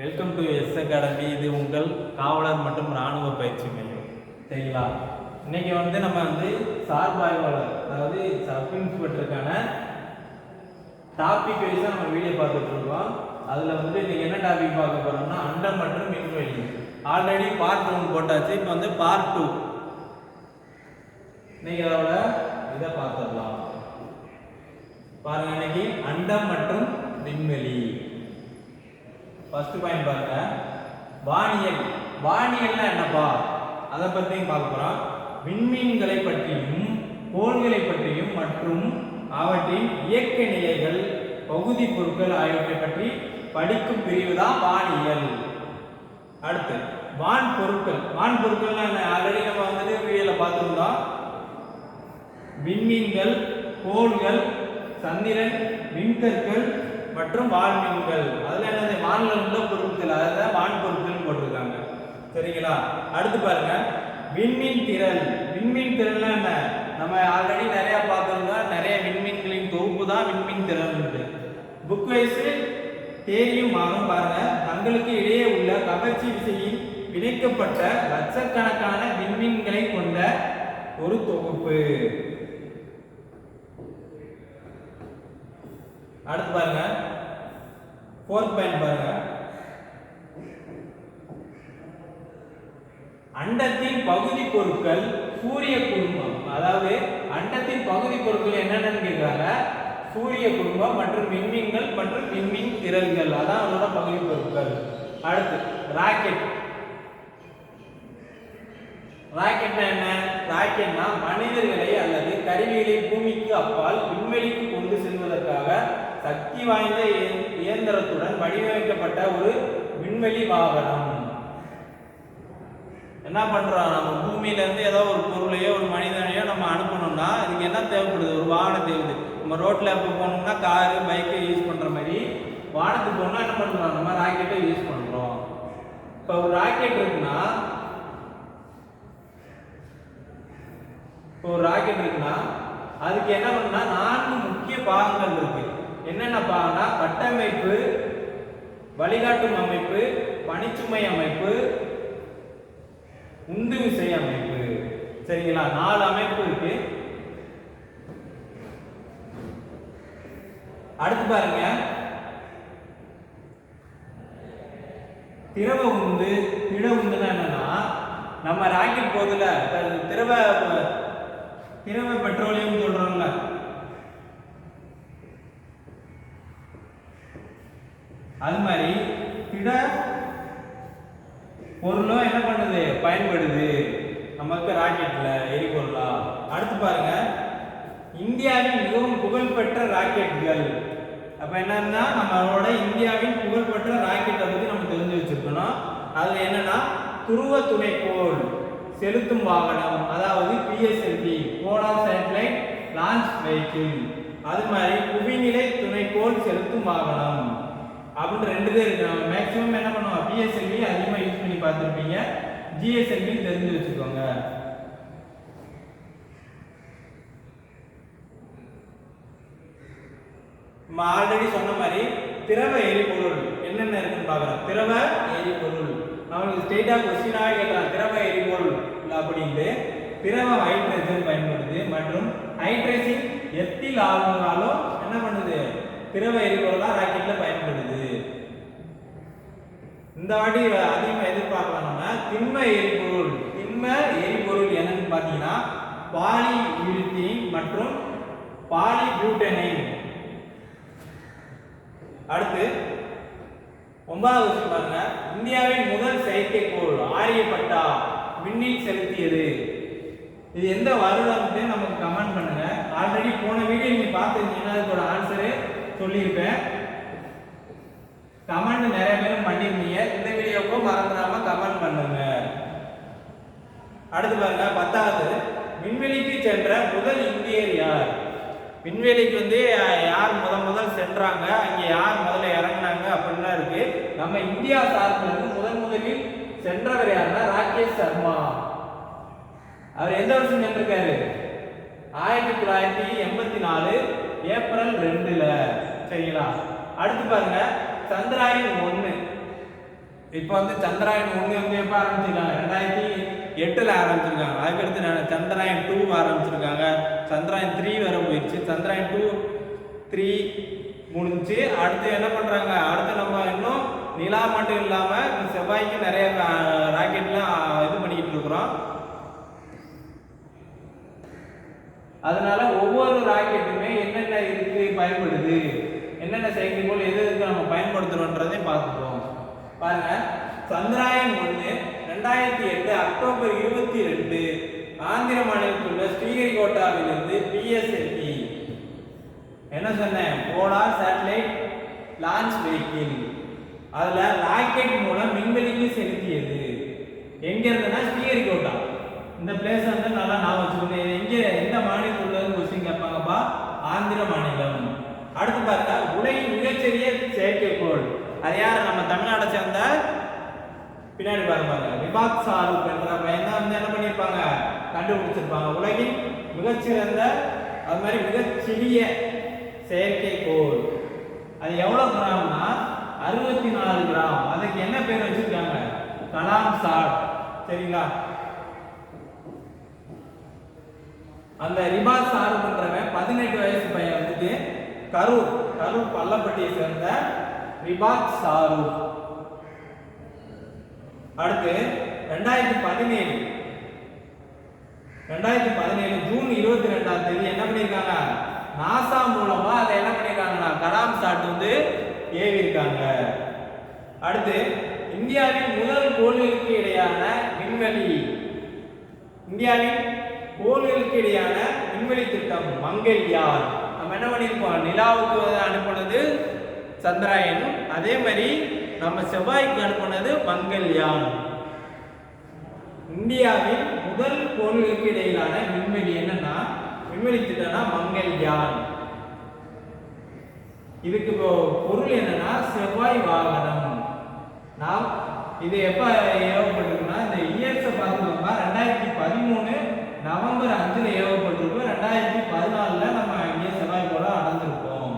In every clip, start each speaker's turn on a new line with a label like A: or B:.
A: Welcome to S academy இது உங்கள் காவலர் மற்றும் இராணுவ பயிற்சி மையம். சரிங்களா? இன்னைக்கு வந்து நம்ம வந்து சார்பாய்வாளர் அதாவது சப் இன்ஸ்பெக்டருக்கான டாபிக் வைஸாக நம்ம வீடியோ பார்த்துட்டு இருக்கோம். அதில் வந்து இன்னைக்கு என்ன டாபிக் பார்க்க போகிறோம்னா அண்டம் மற்றும் மின்வெளி. ஆல்ரெடி பார்ட் ஒன் போட்டாச்சு. இப்போ வந்து பார்ட் டூ இன்னைக்கு அதோட இதை பார்த்துடலாம். பாருங்க இன்னைக்கு அண்டம் மற்றும் விண்வெளி ஃபர்ஸ்ட் பாயிண்ட் பாருங்க. வானியல். வானியல்னா என்னப்பா? அதை பற்றியும் பார்க்க போகிறோம் விண்மீன்களை பற்றியும் கோள்களை பற்றியும் மற்றும் அவற்றின் இயக்க நிலைகள் பகுதி பொருட்கள் ஆகியவற்றை பற்றி படிக்கும் பிரிவு தான் வானியல். அடுத்து வான் பொருட்கள். வான் பொருட்கள்னா என்ன? ஆல்ரெடி நம்ம வந்துட்டு வீடியோல பார்த்துருந்தோம். விண்மீன்கள் கோள்கள் சந்திரன் விண்கற்கள் மற்றும் வான்மீன்கள் அதில் என்னது? வானில் உள்ள பொருட்கள் அதாவது வான் பொருட்கள் போட்டிருக்காங்க. சரிங்களா? அடுத்து பாருங்க. விண்மீன் திரள். விண்மீன் திரள்னா என்ன? நம்ம ஆல்ரெடி நிறைய பார்த்துருந்தோம். நிறைய விண்மீன்களின் தொகுப்பு தான் விண்மீன் திரள் புக் வைஸ் தேரியும் மாறும் பாருங்க. தங்களுக்கு இடையே உள்ள கவர்ச்சி விசையில் இணைக்கப்பட்ட லட்சக்கணக்கான விண்மீன்களை கொண்ட ஒரு தொகுப்பு. அடுத்து பாருங்க. ஃபோர்த் பாயிண்ட் பாருங்க. அண்டத்தின் பகுதி பொருட்கள் சூரிய குடும்பம். அதாவது அண்டத்தின் பகுதி பொருட்கள் என்னென்னு கேட்குறாங்க சூரிய குடும்பம் மற்றும் விண்மீன்கள் மற்றும் விண்மீன் திரள்கள் அதான் அதோட பகுதி பொருட்கள். அடுத்து ராக்கெட். ராக்கெட்னா என்ன? ராக்கெட்னா மனிதர்களை அல்லது கருவிகளை பூமிக்கு அப்பால் விண்வெளிக்கு கொண்டு செல்வதற்காக சக்தி வாய்ந்த இயந்திரத்துடன் வடிவமைக்கப்பட்ட ஒரு விண்வெளி வாகனம். என்ன பண்றோம்? நம்ம பூமியில இருந்து ஏதோ ஒரு பொருளையோ ஒரு மனிதனையோ நம்ம அனுப்பணும்னா இதுக்கு என்ன தேவைப்படுது? ஒரு வாகனம் தேவைப்படுது. நம்ம ரோட்ல இப்போ போகணும்னா காரு பைக்கை யூஸ் பண்ற மாதிரி வானத்துக்கு போகணும்னா என்ன பண்றோம்? நம்ம ராக்கெட்டை யூஸ் பண்றோம். இப்போ ஒரு ராக்கெட் இருக்குன்னா இப்போ ஒரு ராக்கெட் இருக்குன்னா அதுக்கு என்ன பண்ணா நான்கு முக்கிய பாகங்கள் இருக்கு. என்னென்ன பாகம்னா கட்டமைப்பு வழிகாட்டும் அமைப்பு பனிச்சுமை அமைப்பு உந்து விசை அமைப்பு. சரிங்களா? நாலு அமைப்பு இருக்கு. அடுத்து பாருங்க. திரவ உந்து திட உந்துனா என்னன்னா நம்ம ராக்கெட் போகுதுல திரவ திரவ பெட்ரோலியம் சொல்றோம்ல. அது மாதிரி திட பொருளும் என்ன பண்ணுது? பயன்படுது. நமக்கு ராக்கெட்ல எரிபொருளா அடுத்து பாருங்க. இந்தியாவின் மிகவும் புகழ்பெற்ற ராக்கெட்டுகள் அப்போ என்னன்னா நம்மளோட இந்தியாவின் புகழ்பெற்ற ராக்கெட்டை பற்றி நம்ம தெரிஞ்சு வச்சுருக்கணும். அதில் என்னன்னா துருவ துணைக்கோள் செலுத்தும் வாகனம் அதாவது PSLV polar satellite launch vehicle அது மாதிரி புவிநிலை துணைக்கோள் செலுத்தும் வாகனம். அப்படின்னு ரெண்டு பேர் இருக்கு. மேக்ஸிமம் என்ன பண்ணுவோம்? பிஎஸ்எல்வி அதிகமாக யூஸ் பண்ணி பார்த்துருப்பீங்க. ஜிஎஸ்எல்வி தெரிஞ்சு வச்சுக்கோங்க. நம்ம ஆல்ரெடி சொன்ன மாதிரி திரவ எரிபொருள் என்னென்ன இருக்குன்னு பார்க்குறோம். திரவ எரிபொருள். நம்மளுக்கு ஸ்டேட்டாக கொஸ்டினாக கேட்கலாம். திரவ எரிபொருள் அப்படின்ட்டு. திரவ ஹைட்ரஜன் பயன்படுது மற்றும் ஹைட்ரஜன் எத்தில் ஆகுனாலும் என்ன பண்ணுது? திரவ எரிபொருளாக ராக்கெட்டில் பயன்படுது. இந்த வாட்டி அதிகமாக எதிர்பார்க்கலாம் நம்ம. திண்ம எரிபொருள். திண்ம எரிபொருள் என்னன்னு பார்த்தீங்கன்னா பாலி யூரித்தீன் மற்றும் பாலி பியூட்டனைன் அடுத்து ஒன்பதாவது விஷயம் பாருங்க. இந்தியாவின் முதல் செயற்கைக்கோள் ஆரியப்பட்டா விண்ணில் செலுத்தியது. இது எந்த வருடம்னு நமக்கு கமெண்ட் பண்ணுங்க. ஆல்ரெடி போன வீடியோ நீங்க பார்த்துருந்தீங்கன்னா அதுக்கோட ஆன்சரு சொல்லியிருப்பேன். கமெண்ட் நிறைய பேரும் பண்ணியிருந்தீங்க. இந்த வீடியோக்கும் மறந்துடாம கமெண்ட் பண்ணுங்க. அடுத்து பாருங்க பத்தாவது. விண்வெளிக்கு சென்ற முதல் இந்தியர் யார்? விண்வெளிக்கு வந்து யார் முத முதல் சென்றாங்க? அங்கே யார் முதல்ல இறங்குனாங்க? அப்படின்லாம் இருக்கு. நம்ம இந்தியா சார்பில் முதன் முதலில் சென்றவர் யாருன்னா ராகேஷ் சர்மா. அவர் எந்த வருஷம் சென்றிருக்காரு? ஆயிரத்தி தொள்ளாயிரத்தி எண்பத்தி நாலு ஏப்ரல் ரெண்டுல. சரிங்களா? அடுத்து பாருங்க சந்திராயன் ஒன்று இப்போ வந்து சந்திராயன் ஒன்று வந்து எப்போ ஆரம்பிச்சிருக்காங்க? ரெண்டாயிரத்தி எட்டில் ஆரம்பிச்சிருக்காங்க. அதுக்கடுத்து ந- சந்திராயன் டூ ஆரம்பிச்சிருக்காங்க. சந்திராயன் த்ரீ வர போயிடுச்சு சந்திராயன் டூ த்ரீ முடிஞ்சு அடுத்து என்ன பண்ணுறாங்க அடுத்து நம்ம இன்னும் நிலா மட்டும் இல்லாமல் செவ்வாய்க்கு நிறைய ராக்கெட்லாம் இது பண்ணிக்கிட்டு இருக்கிறோம். அதனால ஒவ்வொரு ராக்கெட்டுமே என்னென்ன இதுக்கு பயன்படுது என்னென்ன செயற்கைக்கோள் எது எதுக்கு நம்ம பயன்படுத்துறோன்றதையும் பார்த்துப்போம் பாருங்க. சந்திராயன் ஒன்று ரெண்டாயிரத்தி எட்டு அக்டோபர் இருபத்தி ரெண்டு ஆந்திர மாநிலத்தில் உள்ள ஸ்ரீஹரிகோட்டாவிலிருந்து பிஎஸ்எல்இ என்ன சொன்னேன்? Polar satellite launch vehicle. அதுல ராக்கெட் மூலம் விண்வெளிக்கு செலுத்தியது. எங்க இருந்துன்னா ஸ்ரீஹரிகோட்டா. இந்த பிளேஸ் வந்து நல்லா நான் வச்சுக்கணும் எங்கே எங்க எந்த மாநிலத்தில் உள்ளதுன்னு கொஸ்டின் கேட்பாங்கப்பா? ஆந்திர மாநிலம். அடுத்து பார்த்தா உலகின் மிகச்சிறிய செயற்கைக்கோள். அது யார்? நம்ம தமிழ்நாட்டை சேர்ந்த பின்னாடி பாருங்க விபாக் சாருக் என்ற பையன் தான் வந்து என்ன பண்ணியிருப்பாங்க? கண்டுபிடிச்சிருப்பாங்க. உலகின் மிகச்சிறந்த அது மாதிரி மிகச்சிறிய செயற்கைக்கோள் அது எவ்வளோ கிராம்னா அறுபத்தி நாலு கிராம். அதுக்கு என்ன பேர் வச்சிருக்காங்க? கலாம் சாட் சரிங்களா? அந்த ரிபாஸ் சாரு பண்றவன் பதினெட்டு வயசு பையன் வந்துட்டு கரூர் கரூர் பள்ளப்பட்டியை சேர்ந்த ரிபாக் சாரு அடுத்து ரெண்டாயிரத்தி பதினேழு. ரெண்டாயிரத்தி பதினேழு ஜூன் இருபத்தி ரெண்டாம் தேதி என்ன பண்ணியிருக்காங்க நாசா மூலமா அதை என்ன பண்ணியிருக்காங்கன்னா கலாம் சாட் வந்து ஏவி இருக்காங்க அடுத்து இந்தியாவின் முதல் கோள்களுக்கு இடையான விண்வெளி. இந்தியாவின் கோள்களுக்கு இடையான விண்வெளி திட்டம் மங்கள்யான். நம்ம என்ன பண்ணியிருப்போம் நிலாவுக்கு அனுப்பினது அனுப்புனது சந்திராயன் அதே மாதிரி நம்ம செவ்வாய்க்கு அனுப்புனது மங்கள்யான். இந்தியாவின் முதல் கோள்களுக்கு இடையிலான விண்வெளி என்னன்னா விண்வெளி திட்டம்னா மங்கள்யான். இதுக்கு இப்போ பொருள் என்னன்னா செவ்வாய் வாகனம். நாம் இது எப்ப ஏவப்பட்டிருக்குன்னா இந்த இயர்ஸை பார்த்தோம்னா ரெண்டாயிரத்தி பதிமூணு நவம்பர் அஞ்சுல ஏவப்பட்டிருக்கும். ரெண்டாயிரத்தி பதினாலுல நம்ம இங்கே செவ்வாய் போல அடந்துருக்கோம்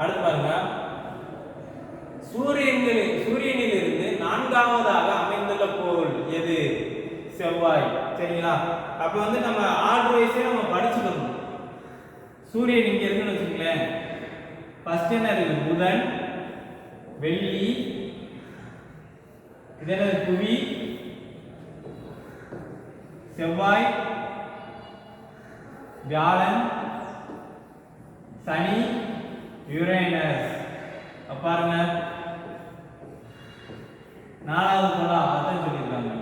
A: அடுத்து பாருங்க சூரியனில் சூரியனிலிருந்து நான்காவதாக அமைந்துள்ள கோள் எது செவ்வாய் சரிங்களா அப்ப வந்து நம்ம ஆர்டர் வைஸே நம்ம படிச்சுக்கணும் சூரியன் இங்க இருக்குன்னு வச்சுக்கங்களேன். ஃபர்ஸ்ட் என்ன இருக்கு? புதன் வெள்ளி இது என்னது? புவி செவ்வாய் வியாழன் சனி யுரேனஸ். பாருங்க. நாலாவது கோளா அதான் சொல்லியிருக்காங்க.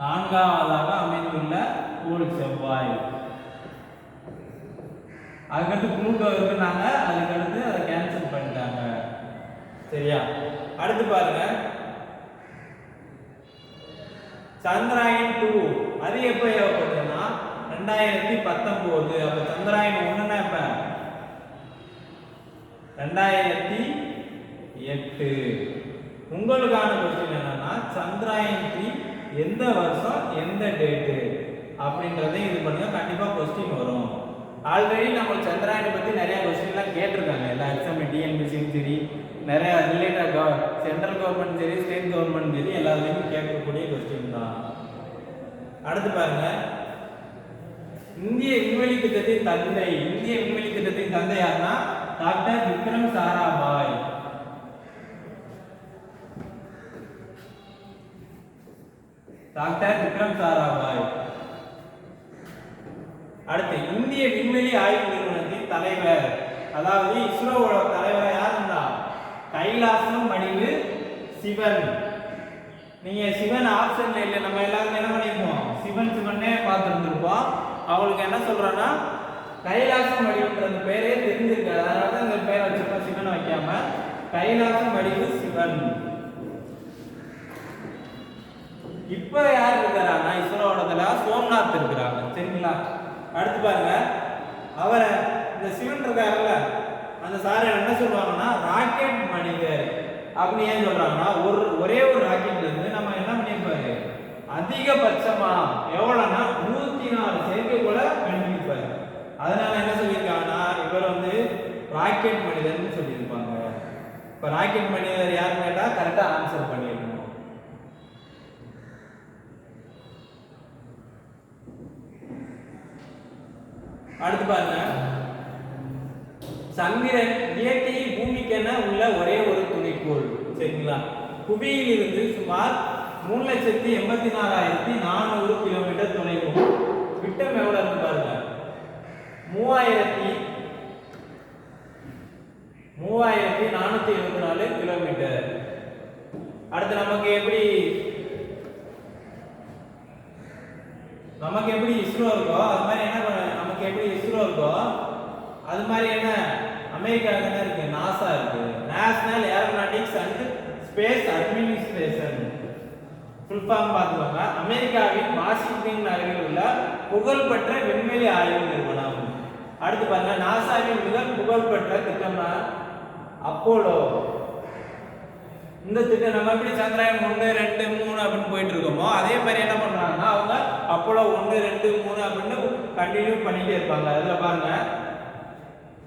A: நான்காவதாக கோள் செவ்வாய். அதுக்கடுத்து புளூட்டோ இருக்குன்னாங்க அதுக்கடுத்து அதை கேன்சல் பண்ணிட்டாங்க. சரியா? அடுத்து பாருங்க. சந்திராயன் டூ அது எப்போ ஏவப்பட்டதுன்னா ரெண்டாயிரத்தி பத்தொம்போது. அப்ப சந்திராயன் ஒண்ணுன்னா எப்ப? ரெண்டாயிரத்தி எட்டு. உங்களுக்கான கொஸ்டின் என்னன்னா சந்திராயன் த்ரீ எந்த வருஷம் எந்த டேட்டு அப்படின்றதையும் இது பண்ணுங்க கண்டிப்பாக கொஸ்டின் வரும். ஆல்ரெடி நம்ம சந்திராயனை பற்றி நிறையா கொஸ்டின்லாம் கேட்டிருக்காங்க. எல்லா எக்ஸாம் டிஎன்பிசியும் சரி நிறையா ரிலேட்டட் சென்ட்ரல் கவர்மெண்ட் சரி ஸ்டேட் கவர்மெண்ட் சரி எல்லாத்துலேயும் கேட்கக்கூடிய கொஸ்டின் தான். அடுத்து பாருங்க. இந்திய விண்வெளி திட்டத்தின் தந்தை இந்திய விண்வெளி திட்டத்தின் தந்தை யாருன்னா டாக்டர் விக்ரம் சாராபாய். டாக்டர் விக்ரம் சாராபாய். அடுத்து இந்திய விண்வெளி ஆய்வு நிறுவனத்தின் தலைவர். அதாவது இஸ்ரோவோட தலைவர் யார் இருந்தா கைலாசம் மடிவு சிவன். நீங்க சிவன் ஆப்ஷன்ல இல்லை நம்ம எல்லாரும் என்ன பண்ணிருப்போம்? சிவன் சிவனே பார்த்துருந்துருப்போம். அவங்களுக்கு என்ன சொல்றோன்னா கைலாசம் அந்த பேரே தெரிஞ்சிருக்கு. அதனால தான் இந்த பேரை வச்சிருக்கோம் சிவன் வைக்காம. கைலாசம் மடிவு சிவன். இப்ப யார் இருக்கிறாங்கன்னா இஸ்ரோவோடதுல சோம்நாத் இருக்கிறாங்க. சரிங்களா? அடுத்து பாருங்க. அவரை இந்த சிவன் இருக்காருல்ல அந்த சாரை என்ன சொல்லுவாங்கன்னா ராக்கெட் மனிதர். அப்படின்னு ஏன் சொல்றாங்கன்னா ஒரு ஒரே ஒரு ராக்கெட்ல இருந்து நம்ம என்ன பண்ணியிருப்பாரு? அதிகபட்சமா எவ்வளோன்னா நூத்தி நாலு செயற்கைக்குள்ள கண்டுபிடிப்பாரு. அதனால என்ன சொல்லியிருக்காங்கன்னா இவர் வந்து ராக்கெட் மனிதர்னு சொல்லியிருப்பாங்க. இப்போ ராக்கெட் மனிதர் யாருன்னு கேட்டால் கரெக்டாக ஆன்சர் பண்ணி. அடுத்து பாருங்க. சந்திரன் இயற்கை பூமிக்கென உள்ள ஒரே ஒரு துணைக்கோள். சரிங்களா? புவியில் இருந்து சுமார் மூணு லட்சத்தி எண்பத்தி நாலாயிரத்தி நானூறு கிலோமீட்டர் தொலைவும். விட்டம் எவ்வளவு இருக்கு பாருங்க. மூவாயிரத்தி மூவாயிரத்தி நானூத்தி எழுபத்தி நாலு கிலோமீட்டர். அடுத்து நமக்கு எப்படி நமக்கு எப்படி இஸ்ரோ இருக்கோ எப்படி இஸ்ரோ இருக்கோ அது மாதிரி என்ன? அமெரிக்காவுக்கு என்ன இருக்கு நாசா இருக்கு. National Aeronautics and Space Administration full form பார்த்துக்கோங்க. அமெரிக்காவின் வாஷிங்டன் நகரில் உள்ள புகழ்பெற்ற விண்வெளி ஆய்வு நிறுவனம். அடுத்து பாருங்க நாசாவின் மிக புகழ்பெற்ற திட்டம்னா அப்போலோ. இந்த திட்டம் நம்ம எப்படி சந்திராயன் ஒன்று ரெண்டு மூணு அப்படின்னு போயிட்டு இருக்கோமோ அதே மாதிரி என்ன பண்றாங்கன்னா அவங்க அப்போலோ ஒன்று ரெண்டு மூணு அப்படின்னு கண்டினியூ பண்ணிட்டே இருப்பாங்க. அதில் பாருங்க.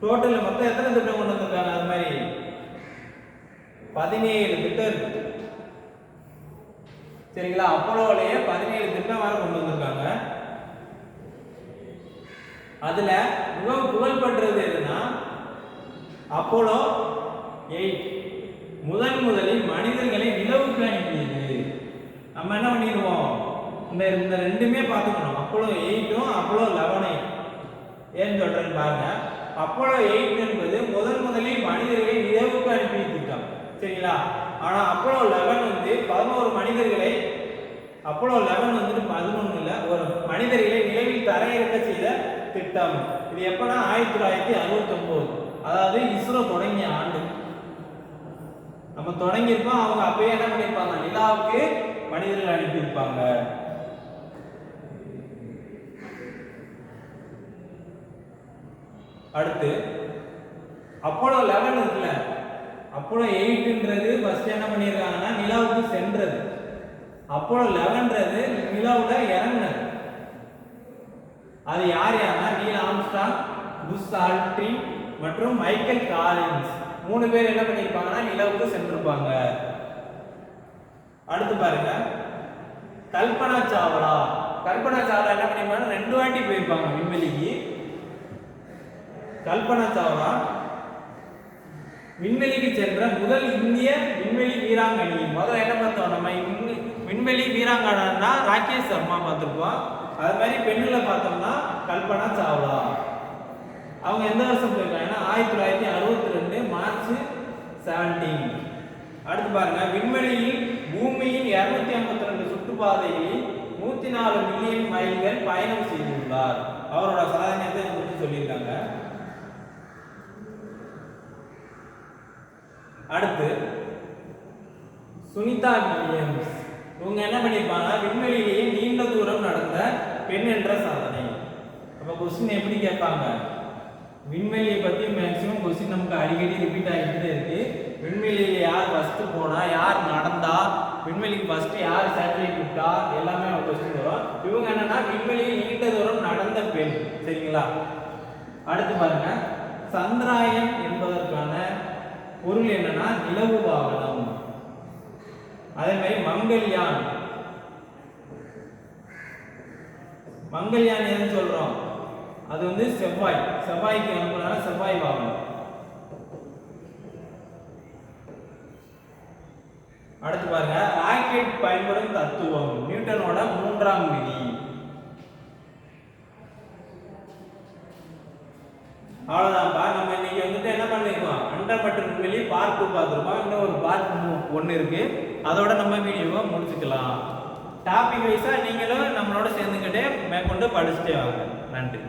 A: டோட்டலில் மொத்தம் எத்தனை திட்டம் கொண்டு வந்திருக்காங்க? அது மாதிரி பதினேழு திட்டம் இருக்கு. சரிங்களா? அப்போலோலயே பதினேழு திட்டம் வேறு கொண்டு வந்திருக்காங்க. அதுல மிகவும் புகழ்பெற்றது எதுனா அப்போலோ எயிட். முதன் முதலில் மனிதர்களை நிலவுக்கு அனுப்பியது நம்ம என்ன பண்ணிடுவோம்? இந்த இந்த ரெண்டுமே பார்த்துக்கணும். அப்போலோ எயிட்டும் அப்போலோ லெவனையும். ஏன்னு சொல்றேன்னு பாருங்க. அப்போலோ எயிட் என்பது முதன் முதலில் மனிதர்களை நிலவுக்கு அனுப்பிய திட்டம். சரிங்களா? ஆனா அப்போலோ லெவன் வந்து பதினோரு மனிதர்களை அப்போலோ லெவன் வந்துட்டு இல்லை ஒரு மனிதர்களை நிலவில் தரையிறக்க செய்த திட்டம். இது எப்பனா ஆயிரத்தி தொள்ளாயிரத்தி அறுபத்தி ஒன்பது அதாவது இஸ்ரோ தொடங்கிய ஆண்டு. நம்ம தொடங்கியிருப்போம் அவங்க அப்பயே என்ன பண்ணியிருப்பாங்க? நிலாவுக்கு மனிதர்கள் அனுப்பியிருப்பாங்க. அடுத்து அப்போலோ லெவன் இருக்குல்ல? அப்போலோ எயிட்ன்றது ஃபர்ஸ்ட் என்ன பண்ணியிருக்காங்கன்னா நிலாவுக்கு சென்றது. அப்போலோ லெவன்றது நிலாவில் இறங்கினது. அது யார் யாருன்னா நீல் ஆம்ஸ்டாங் புஷ் ஆல்ட்ரி மற்றும் மைக்கேல் காலின்ஸ். மூணு பேர் என்ன பண்ணியிருப்பாங்கன்னா நிலவுக்கு சென்றிருப்பாங்க. அடுத்து பாருங்க. கல்பனா சாவ்லா. கல்பனா சாவ்லா என்ன பண்ணிருப்பாங்க ரெண்டு வாட்டி போயிருப்பாங்க விண்வெளிக்கு. கல்பனா சாவ்லா விண்வெளிக்கு சென்ற முதல் இந்திய விண்வெளி வீராங்கனி. முதல்ல என்ன பார்த்தோம்? நம்ம விண்வெளி வீராங்கனா ராகேஷ் சர்மா பார்த்துருப்போம். அது மாதிரி பெண்ணுல பார்த்தோம்னா கல்பனா சாவ்லா. அவங்க எந்த வருஷம் போயிருக்காங்கன்னா ஆயிரத்தி தொள்ளாயிரத்தி அறுபத்தி ரெண்டு மார்ச் செவன்டீன் அடுத்து பாருங்க. விண்வெளியில் பூமியின் இருநூத்தி ஐம்பத்தி ரெண்டு சுற்றுப்பாதையில் நூத்தி நாலு மில்லியன் மைல்கள் பயணம் செய்துள்ளார். அவரோட சாதனையத்தை குறித்து சொல்லியிருக்காங்க. அடுத்து சுனிதா வில்லியம்ஸ். இவங்க என்ன பண்ணியிருப்பாங்க விண்வெளியிலேயே நீண்ட தூரம் நடந்த பெண் என்ற சாதனை. அப்ப கொஸ்டின் எப்படி கேட்பாங்க? விண்வெளியை பத்தி மேக்ஸிமம் கொஸ்டின் நமக்கு அடிக்கடி ரிப்பீட் ஆகிக்கிட்டே இருக்கு. விண்வெளியில யார் ஃபர்ஸ்ட் போனா யார் நடந்தா விண்வெளிக்கு ஃபர்ஸ்ட் யார் சேட்டலைட் விட்டா எல்லாமே கொஸ்டின் வரும். இவங்க என்னன்னா விண்வெளியில் நீண்ட தூரம் நடந்த பெண். சரிங்களா? அடுத்து பாருங்க. சந்திராயன் என்பதற்கான பொருள் என்னன்னா நிலவு வாகனம். அதே மாதிரி மங்கள்யான். மங்கள்யான் எதுன்னு சொல்றோம். அது வந்து செவ்வாய். செவ்வாய்க்கு அனுப்புனா செவ்வாய் வாகனம் அடுத்து பாருங்க ராக்கெட் பயன்படும் தத்துவம். நியூட்டனோட மூன்றாம் விதி. அவ்வளோதான்ப்பா நம்ம இன்னைக்கு வந்துட்டு என்ன பண்ணிருக்கோம்? அண்டர் மற்றும் வெளியே பார்ட் டூ பார்த்துருக்கோம். இன்னும் ஒரு பார்க் ஒன்று இருக்கு. அதோட நம்ம வீடியோவை முடிச்சுக்கலாம். டாபிக் வைஸாக நீங்களும் நம்மளோட சேர்ந்துக்கிட்டே மேற்கொண்டு படிச்சுட்டே வாங்க. நன்றி.